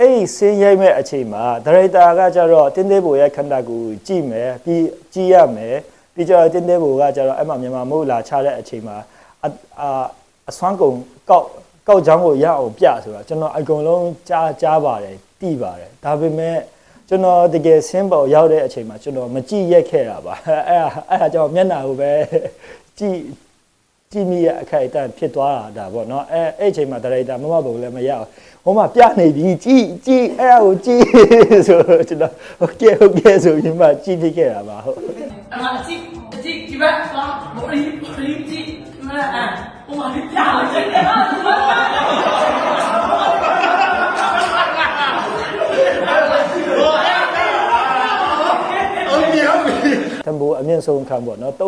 အဲ့ဒီစင်းရိုက်မဲ့အချိန်မှာဒါရိုက်တာကကြတော့တင်းသေးဘူရဲ့ခန္ဓာကိုယ်ကြည့်မယ်ပြီးကြည့်ရမယ်ပြီးကြတော့တင်းသေးဘူကကြတော့အဲ့မှာမြန်မာမဟုတ်လာချတဲ့အချိန်မှာအအာအစွမ်းကုန်ကောက်ကောက်ချောင်းကိုရအောင်ပြဆိုတာကျွန်တော်အကုန်လုံးကြားကြားပါတယ်တိပါတယ်ဒါပေမဲ့ကျွန်တော်တကယ်ဆင်းပေါ်ရောက်တဲ့အချိန်မှာကျွန်တော်မကြည့်ရက်ခဲ့တာပါအဲ့ဒါအဲ့ဒါကြောင့်မျက်နှာကိုပဲကြည့် ကြည့်မိရဲ့အခိုက်အတန့်ဖြစ်သွားတာဒါပေါ့နော်အဲအဲ့အချိန်မှာဒါရိုက်တာမမဘုံလည်းမရအောင်ဟိုမှာပြနေပြီကြည့်ကြည့်အဲ့ဒါကိုကြည့်ဆိုတော့ကျွန်တော်ဟုတ်ကဲ့ဟုတ်ကဲ့ဆိုပြီးမှကြည့်ဖြစ်ခဲ့တာပါဟုတ်အမအကြည့်အကြည့်ဒီဘက်သွားဘော်ရီဘော်ရီကြည့်မလားအာဟိုမှာပြလာတယ်တံပိုးအမြင့်ဆုံးခံပေါ့နော်3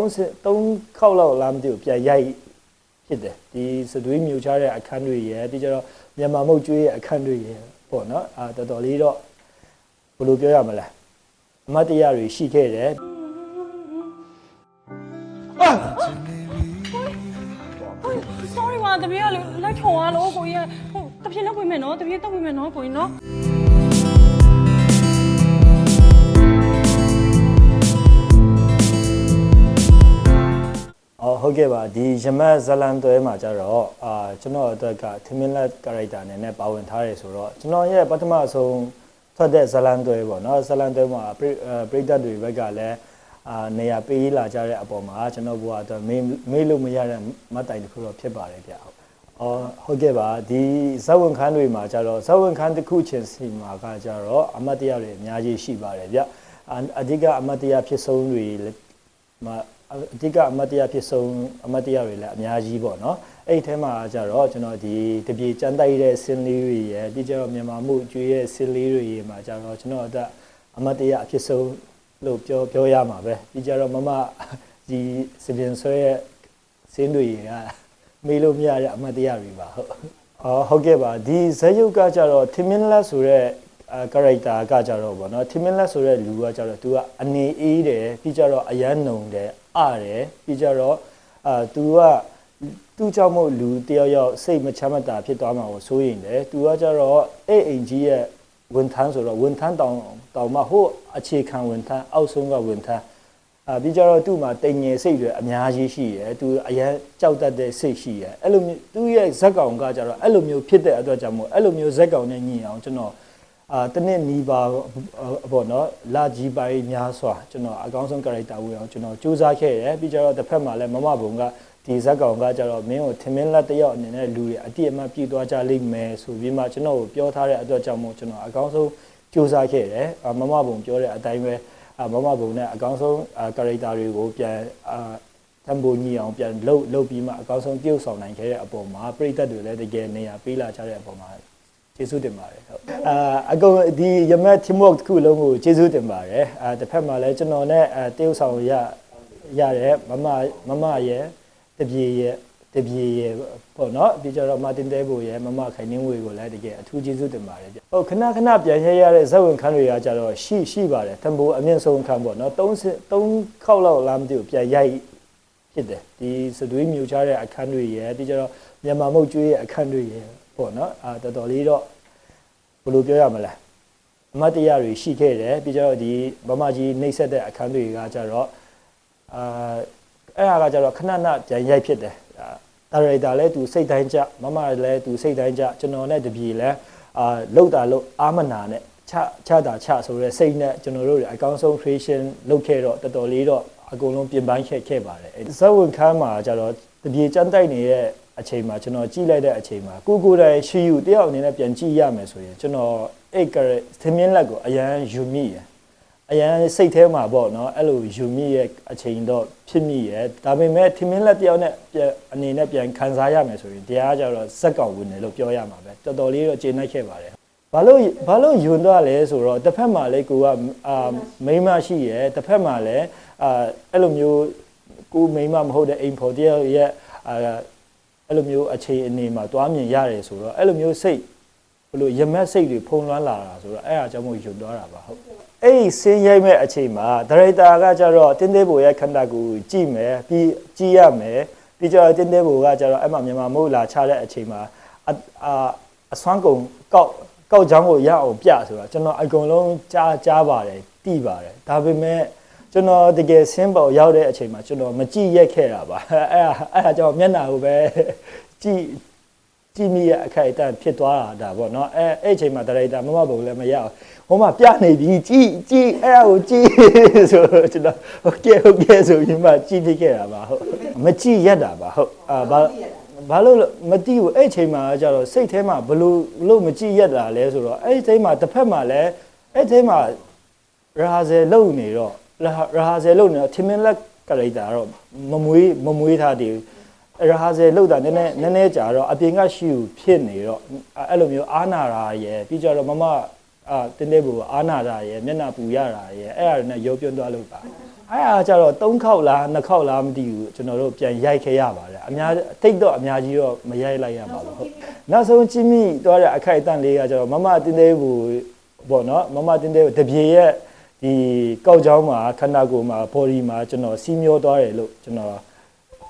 3ခေါက်လောက်လားမသိဘူးပြန်ရိုက် ဖြစ်တယ်ဒီစသွေးမြူချတဲ့အခန်းတွေရယ်ပြီးကြတော့မြန်မာမုတ်ကျွေးရဲ့အခန်းတွေရယ်ပေါ့နော်အာတော်တော်လေးတော့ဘယ်လိုပြောရမလဲအမတ်တရားတွေရှိခဲ့တယ်ဟို sorry ပါတပည့်ကလေလိုက်ထုံရလို့ကိုကြီးကဟိုတပည့်လောက်ဝင်မယ်နော်တပည့်တော့ဝင်မယ်နော်ကိုကြီးနော် ဟုတ်ကဲ့ပါဒီရမတ်ဇလန်သွဲမှာကြတော့အာကျွန်တော်အတွက်ကထမင်းလက် character အနေနဲ့ပါဝင်ထားတယ်ဆိုတော့ကျွန်တော်ရဲ့ပထမဆုံးထွက်တဲ့ဇလန်သွဲပေါ့နော်ဇလန်သွဲမှာပရိအာပရိသတ်တွေဘက်ကလည်းအာနေရာပေးလာကြတဲ့အပေါ်မှာကျွန်တော်ဘုရားအတွက်မေးမေးလို့မရတဲ့မတ်တိုင်တစ်ခုတော့ဖြစ်ပါတယ်ဗျဟုတ်အော်ဟုတ်ကဲ့ပါဒီဇဝင်ခန်းတွေမှာကြတော့ဇဝင်ခန်းတစ်ခုချင်းစီမှာကကြတော့အမတ်တရားတွေအများကြီးရှိပါတယ်ဗျအာအဓိကအမတ်တရားဖြစ်ဆုံးတွေလည်းမ အဓိကအမတ်တရားဖြစ်ဆုံးအမတ်တရားတွေလည်းအများကြီးပေါ့နော်အဲ့ဒီထဲမှာကြတော့ကျွန်တော်ဒီတပြေចမ်းတိုက်တဲ့စင်းလေးတွေရယ်ပြီးကြတော့မြန်မာမှုကျွေးရဲ့စင်းလေးတွေရယ်မှာကြတော့ကျွန်တော်အသက်အမတ်တရားအဖြစ်ဆုံးလို့ပြောပြောရမှာပဲပြီးကြတော့မမဒီစပင်ဆွဲရဲ့စင်းတွေရယ်ကမေးလို့မရတဲ့အမတ်တရားတွေပါဟုတ်အော်ဟုတ်ကဲ့ပါဒီဇယုတ်ကကြတော့ထင်မင်းလက်ဆိုတဲ့ အဲ character ကကြတော့ဗောနော် Timberland ဆိုတဲ့လူကကြတော့ तू ကအနေအေးတယ်ပြီးကြတော့အရန်နုံတယ်အတယ်ပြီးကြတော့အာ तू ကသူ့ကြောင့်မို့လူတယောက်ယောက်စိတ်မချမ်းမသာဖြစ်သွားမှာကိုစိုးရင်တယ်သူကကြတော့အဲ့အိမ်ကြီးရဲ့ဝန်ထမ်းဆိုတော့ဝန်ထမ်းတောင်တောင်မှဟိုအခြေခံဝန်ထမ်းအောက်ဆုံးကဝန်ထမ်းအာပြီးကြတော့သူ့မှာတိမ်ငယ်စိတ်တွေအများကြီးရှိရယ်သူအရန်ကြောက်တတ်တဲ့စိတ်ရှိရယ်အဲ့လိုမျိုးသူ့ရဲ့ဇက်ကောင်ကကြတော့အဲ့လိုမျိုးဖြစ်တဲ့အတွက်ကြောင့်မို့အဲ့လိုမျိုးဇက်ကောင်နဲ့ညင်အောင်ကျွန်တော် အာတနစ်နီးပါပေါ့နော်လာကြီးပိုင်းများစွာကျွန်တော်အကောင်းဆုံး character ဝင်အောင်ကျွန်တော်စူးစမ်းခဲ့ရတယ်ပြီးကြတော့တစ်ဖက်မှာလည်းမမဘုံကဒီဇက်ကောင်ကကြတော့မင်းကိုထမင်းလက်တစ်ယောက်အနေနဲ့လူတွေအတိအမှပြည့်သွားကြလိမ့်မယ်ဆိုပြီးမှကျွန်တော်ကိုပြောထားတဲ့အတွက်ကြောင့်မို့ကျွန်တော်အကောင်းဆုံးစူးစမ်းခဲ့ရတယ်အာမမဘုံပြောတဲ့အတိုင်းပဲအာမမဘုံနဲ့အကောင်းဆုံးအာ character တွေကိုပြန်အာတမ်ဘူညီအောင်ပြန်လှုပ်လှုပ်ပြီးမှအကောင်းဆုံးပြုတ်ဆောင်နိုင်ခဲ့တဲ့အပေါ်မှာပြည်သက်တွေလည်းတကယ်နေရာပေးလာကြတဲ့အပေါ်မှာ ကျေးဇူးတင်ပါတယ်ဟုတ်အာအကုန်ဒီရမတ် teamwork တစ်ခုလုံးကိုကျေးဇူးတင်ပါတယ်အာတစ်ဖက်မှာလည်းကျွန်တော်နဲ့အဲတရုတ်ဆောင်ရရတဲ့မမမမရဲ့တပြေရဲ့တပြေရဲ့ပေါ့နော်ပြီးကြတော့မာတင်တဲဘူရဲ့မမခိုင်နှင်းဝေကိုလည်းတကယ်အထူးကျေးဇူးတင်ပါတယ်ဗျဟုတ်ခဏခဏပြန်ရရတဲ့ဇက်ဝင်ခန်းတွေကကြတော့ရှိရှိပါတယ်တံပိုးအမြင့်ဆုံးခန်းပေါ့နော်3 3ခေါက်လောက်လားမသိဘူးပြန်ရိုက်ဖြစ်တယ်ဒီစသွေးမြူချတဲ့အခန်းတွေရယ်ပြီးကြတော့မြန်မာမုတ်ကျွေးရဲ့အခန်းတွေရယ် ပေါ့နော်အာတော်တော်လေးတော့ဘယ်လိုပြောရမလဲအမတ်တရားတွေရှိခဲ့တယ်ပြီးကြတော့ဒီဗမာကြီးနှိမ့်ဆက်တဲ့အခန်းတွေကကြတော့အာအဲ့ဟာကကြတော့ခဏခဏပြန်ရိုက်ဖြစ်တယ်ဒါရိုက်တာလည်းသူစိတ်တိုင်းကြမမလည်းသူစိတ်တိုင်းကြကျွန်တော်နဲ့တပြေလည်းအာလောက်တာလို့အာမနာနဲ့ချချတာချဆိုရဲစိတ်နဲ့ကျွန်တော်တို့တွေအကောင်းဆုံး creation လုပ်ခဲ့တော့တော်တော်လေးတော့အကုန်လုံးပြင်ပန်းခဲ့ခဲ့ပါတယ်ဇက်ဝင်ခန်းမှာကြတော့တပြေចမ်းတိုက်နေတဲ့ အချိန်မှာကျွန်တော်ကြည့်လိုက်တဲ့အချိန်မှာကိုကိုတိုင်ရှီယူတယောက်အနေနဲ့ပြန်ကြည့်ရမယ်ဆိုရင်ကျွန်တော်အဲ့ကရသမင်းလက်ကိုအရန်ယူမိရအရန်စိတ်ထဲမှာပေါ့နော်အဲ့လိုယူမိရဲ့အချိန်တော့ဖြစ်မိရဒါပေမဲ့သမင်းလက်တယောက်နဲ့ပြန်အနေနဲ့ပြန်ခံစားရမယ်ဆိုရင်တရားကြတော့ဇက်ကောင်ဝင်တယ်လို့ပြောရမှာပဲတော်တော်လေးတော့ကျေနပ်ခဲ့ပါတယ်ဘာလို့ဘာလို့ယွန်တော့လဲဆိုတော့တစ်ဖက်မှာလေကိုကအာမိန်းမရှိရယ်တစ်ဖက်မှာလည်းအာအဲ့လိုမျိုးကိုမိန်းမမဟုတ်တဲ့အိမ်ဖော်တယောက်ရဲ့အာ အဲ့လိုမျိုးအခြေအနေမှာတွားမြင်ရတယ်ဆိုတော့အဲ့လိုမျိုးစိတ်ဘလို့ရမက်စိတ်တွေဖုံလွှမ်းလာတာဆိုတော့အဲ့အားကြောင့်မို့ယွန်သွားတာပါဟုတ်အဲ့ဒီစင်းရိုက်မဲ့အချိန်မှာဒါရိုက်တာကကြတော့တင်းသေးဘူရဲ့ခန္ဓာကိုယ်ကြည့်မယ်ပြီးကြည့်ရမယ်ပြီးကြတော့တင်းသေးဘူကကြတော့အဲ့မှာမြန်မာမဟုတ်လာချတဲ့အချိန်မှာအအာအစွမ်းကုန်ကောက်ကောက်ချောင်းကိုရအောင်ပြဆိုတာကျွန်တော်အကုန်လုံးကြားကြားပါတယ်တိပါတယ်ဒါပေမဲ့ ကျွန်တော်တကယ်ဆင်းပေါ်ရောက်တဲ့အချိန်မှာကျွန်တော်မကြည့်ရက်ခဲ့တာပါအဲ့ဒါအဲ့ဒါကြောင့်မျက်နှာကိုပဲကြည့်ကြည့်မိရအခိုက်အတန့်ဖြစ်သွားတာဒါပေါ့နော်အဲအဲ့အချိန်မှာဒါရိုက်တာမမဘုံလည်းမရအောင်ဟိုမှာပြနေပြီကြည့်ကြည့်အဲ့ဒါကိုကြည့်ဆိုတော့ကျွန်တော်ဟုတ်ကဲ့ဟုတ်ကဲ့ဆိုပြီးမှကြည့်ဖြစ်ခဲ့တာပါဟုတ်မကြည့်ရက်တာပါဟုတ်အာဘာဘာလို့လဲမသိဘူးအဲ့အချိန်မှာကျတော့စိတ်ထဲမှာဘလို့ဘလို့မကြည့်ရက်တာလဲဆိုတော့အဲ့ဒီအချိန်မှာတစ်ဖက်မှာလည်းအဲ့ဒီအချိန်မှာရာဇယ်လုံနေတော့ ရာဇယ်လုံနေတော့ထင်မင်းလက်ကလေးတာတော့မမွေးမမွေးထားသေးဘူးရာဇယ်လုံတာနည်းနည်းနည်းနည်းကြာတော့အပြင်ကရှိူဖြစ်နေတော့အဲ့လိုမျိုးအာနာရာရယ်ပြီးကြတော့မမအာတင်းတဲ့ဘူအာနာရာရယ်မျက်နှာပူရတာရယ်အဲ့အရာနဲ့ရောပြွန်းသွားလို့ပါအဲ့အားကြတော့၃ခေါက်လား၂ခေါက်လားမသိဘူးကျွန်တော်တို့ပြန်ရိုက်ခဲ့ရပါတယ်အများတိတ်တော့အများကြီးတော့မရိုက်လိုက်ရပါဘူးဟုတ်နောက်ဆုံးကြီးမိသွားတဲ့အခိုက်အတန့်လေးကကျတော့မမတင်းတဲ့ဘူပေါ့နော်မမတင်းတဲ့တပြေရဲ့ ဒီကောက်ချောင်းမှာခန္ဓာကိုယ်မှာ body မှာကျွန်တော်စီးမျောသွားတယ်လို့ကျွန်တော်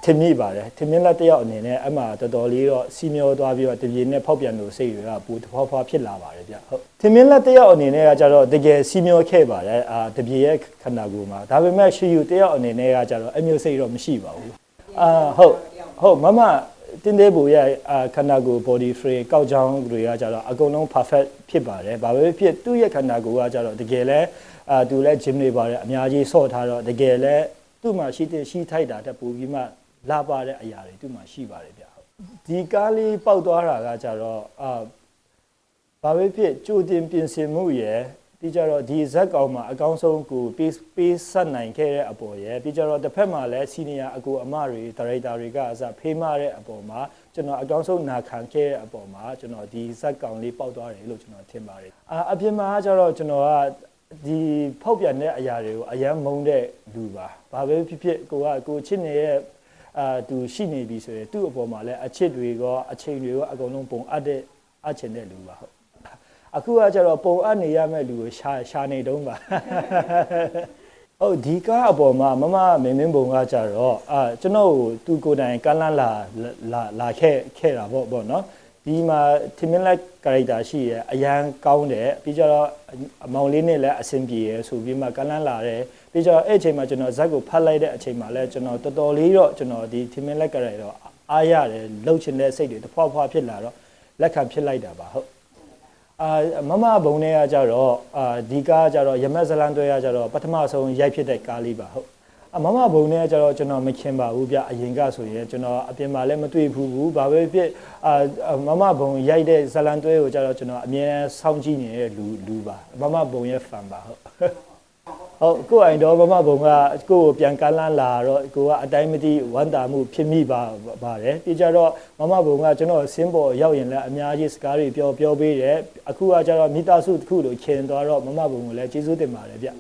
ထင်မိပါတယ်ထင်မြင်လက်တစ်ယောက်အနေနဲ့အမှတော်တော်လေးတော့စီးမျောသွားပြီးတော့တပြေနဲ့ဖောက်ပြန်လို့စိတ်တွေကပူတဖွာဖွာဖြစ်လာပါတယ်ဗျဟုတ်ထင်မြင်လက်တစ်ယောက်အနေနဲ့ကကြတော့တကယ်စီးမျောခဲ့ပါတယ်အာတပြေရဲ့ခန္ဓာကိုယ်မှာဒါပေမဲ့ရှီယူတစ်ယောက်အနေနဲ့ကကြတော့အမျိုးစိတ်တော့မရှိပါဘူးအာဟုတ်ဟုတ်မမ တင်းသေးဘူရဲ့အာခန္ဓာကိုယ် body frame ကောက်ချောင်းတွေကကြတော့အကုန်လုံး perfect ဖြစ်ပါတယ်ဘာပဲဖြစ်သူ့ရဲ့ခန္ဓာကိုယ်ကကြတော့တကယ်လဲအာသူလည်း gym တွေပါတယ်အများကြီးဆော့ထားတော့တကယ်လဲသူ့မှာရှိတဲ့ရှိထိုက်တာတက်ပူပြီးမှလာပါတဲ့အရာတွေသူ့မှာရှိပါတယ်ဗျဟုတ်ဒီကားလေးပေါက်သွားတာကကြတော့အာဘာပဲဖြစ်ကြိုတင်ပြင်ဆင်မှုရယ် ပြီးကြတော့ဒီဇက်ကောင်မှာအကောင်းဆုံးကိုပေးပေးဆက်နိုင်ခဲ့တဲ့အပေါ်ရယ်ပြီးကြတော့တစ်ဖက်မှာလည်းစီနီယာအကူအမတွေဒါရိုက်တာတွေကအစဖေးမတဲ့အပေါ်မှာကျွန်တော်အကောင်းဆုံးနာခံခဲ့တဲ့အပေါ်မှာကျွန်တော်ဒီဇက်ကောင်လေးပေါက်သွားတယ်လို့ကျွန်တော်ထင်ပါတယ်အာအပြင်မှာကျတော့ကျွန်တော်ကဒီဖောက်ပြန်တဲ့အရာတွေကိုအယမ်းမုန်းတဲ့လူပါဘာပဲဖြစ်ဖြစ်ကိုကကိုချစ်နေတဲ့အာသူရှိနေပြီဆိုရင်သူ့အပေါ်မှာလည်းအချစ်တွေရောအချိန်တွေရောအကုန်လုံးပုံအပ်တဲ့အချင်တဲ့လူပါဟုတ် အခုကကျတော့ပုံအပ်နေရမဲ့လူကိုရှာရှာနေတုံးပါဟုတ်ဒီကားအပေါ်မှာမမမင်းမင်းပုံကကြတော့အာကျွန်တော်ကိုသူကိုယ်တိုင်ကလန်းလာလာလာခဲ့ခဲ့တာပေါ့ပေါ့နော်ဒီမှာထင်မင်းလိုက်ကာရက်တာရှိရအရန်ကောင်းတယ်ပြီးကြတော့အမောင်လေးနဲ့လည်းအဆင်ပြေရဆိုပြီးမှကလန်းလာတယ်ပြီးကြတော့အဲ့အချိန်မှာကျွန်တော်ဇက်ကိုဖတ်လိုက်တဲ့အချိန်မှာလည်းကျွန်တော်တော်တော်လေးတော့ကျွန်တော်ဒီထင်မင်းလိုက်ကာရက်တော့အားရတယ်လှုပ်ချင်တဲ့စိတ်တွေတစ်ဖွာဖွာဖြစ်လာတော့လက်ခံဖြစ်လိုက်တာပါဟုတ် အာမမဘုံတွေကကြတော့အာဒီကားကကြတော့ရမက်ဇလန်တွဲကကြတော့ပထမဆုံးရိုက်ဖြစ်တဲ့ကားလေးပါဟုတ်အမမဘုံတွေကကြတော့ကျွန်တော်မခင်ပါဘူးဗျအရင်ကဆိုရင်ကျွန်တော်အပြင်မှာလည်းမတွေ့ဘူးဘူးဘာပဲဖြစ်အာမမဘုံရိုက်တဲ့ဇလန်တွဲကိုကြတော့ကျွန်တော်အမြဲတမ်းစောင့်ကြည့်နေတဲ့လူလူပါမမဘုံရဲ့ fan ပါဟုတ် ဟုတ်ကိုယ်အိမ်တော့မမဘုံကကိုယ့်ကိုပြန်ကမ်းလန်းလာတော့ကိုကအတိုင်းမသိဝမ်းတာမှုဖြစ်မိပါပါတယ်ပြီးကြတော့မမဘုံကကျွန်တော်ဆင်းပေါ်ရောက်ရင်လည်းအများကြီးစကားတွေပြောပြောပေးတယ်အခုကကြတော့မိသားစုတစ်ခုလိုခင်သွားတော့မမဘုံကိုလည်းကျေးဇူးတင်ပါတယ်ဗျ